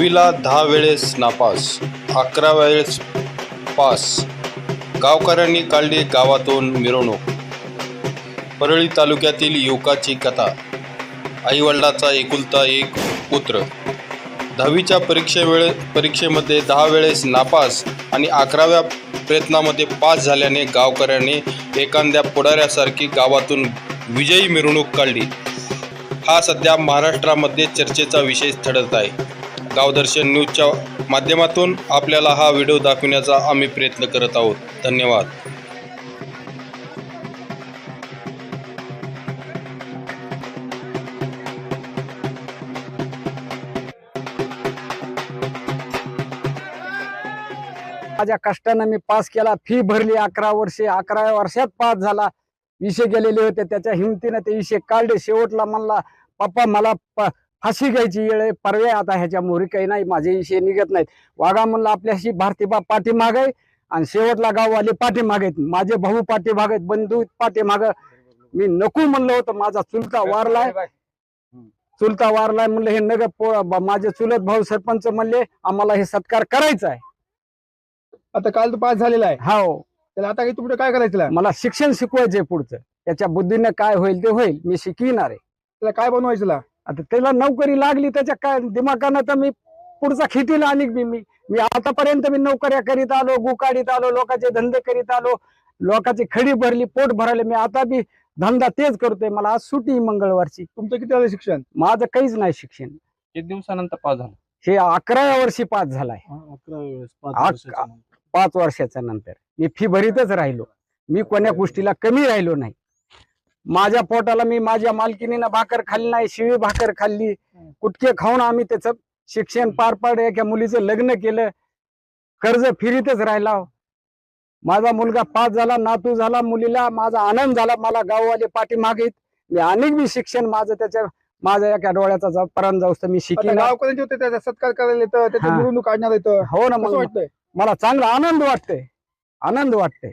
दहावीला दहा वेळेस नापास अकरा वेळेस पास. गावकऱ्यांनी काढली गावातून मिरवणूक. परळी तालुक्यातील युवकाची कथा. आईवडिलाचा एकुलता एक पुत्र. दहावीच्या परीक्षेवेळे परीक्षेमध्ये दहा वेळेस नापास आणि अकराव्या प्रयत्नामध्ये पास झाल्याने गावकऱ्यांनी एखाद्या पुढाऱ्यासारखी गावातून विजयी मिरवणूक काढली. हा सध्या महाराष्ट्रामध्ये चर्चेचा विषय ठरत आहे. गावदर्शन न्यूजच्या माध्यमातून आपल्याला हा व्हिडिओ दाखवण्याचा आम्ही प्रयत्न करत आहोत. धन्यवाद. माझ्या कष्टानं मी पास केला फी भरली अकरा वर्षे अकरा वर्षात पास झाला. विषय गेलेले होते त्याच्या हिमतीनं ते विषय काढले. शेवटला म्हणला पप्पा मला प- फाशी घ्यायची वेळ पर्याय आता ह्याच्या मोहरी काही नाही माझे विषय निघत नाहीत. वाघा म्हणला आपल्याशी भारतीबा पाठीमाग आहे आणि शेवटला गाववाले पाठीमाग आहेत. माझे भाऊ पाठीमाग आहेत बंधू पाठीमाग. मी नको म्हणलं होतं माझा चुलता वारलाय. चुलता वारलाय म्हणलं हे नगर माझे चुलत भाऊ सरपंच म्हणले आम्हाला हे सत्कार करायचा आहे. आता काल तो पास झालेला आहे. हो त्याला आता काही तुमचं काय करायचं मला शिक्षण शिकवायचंय पुढचं. त्याच्या बुद्धीनं काय होईल ते होईल मी शिकविणार आहे. त्याला काय बनवायचं? आता त्याला नोकरी लागली त्याच्या काय दिमागानं तर मी पुढचा खिटीला आणि मी मी मी आतापर्यंत मी नोकऱ्या करीत आलो गुकाडीत आलो लोकांचे धंदे करीत आलो लोकांची खडी भरली पोट भरले मी आता बी धंदा तेच करतोय मला आज सुटी मंगळवारची. तुमचं किती झालं शिक्षण? माझं काहीच नाही शिक्षण. एक दिवसानंतर पास झाला. हे अकराव्या वर्षी पास झालाय. अकरा वेळेस आ- पाच वर्षाच्या नंतर. मी फी भरीतच राहिलो. मी कोण्या गोष्टीला कमी राहिलो नाही. माझ्या पोटाला मी माझ्या मालकीनीनं भाकर खाल्ली नाही शिळी भाकर खाल्ली. कुटके खाऊन आम्ही त्याचं शिक्षण पार पाडलं एका मुलीचं लग्न केलं. कर्ज फिरीतच राहिला माझा मुलगा पास झाला नातू झाला मुलीला माझा आनंद झाला मला गाववाले पाठीमागेत. मी अनेक मी शिक्षण माझं त्याच्या माझ्या एका डोळ्याचा जाऊ पर्यंत जाऊस मी शिकेन. होते त्याचा सत्कार करायला येतं त्याची. मिरवणूक काढण्यात येतं. हो ना मला चांगला आनंद वाटतोय. आनंद वाटतोय.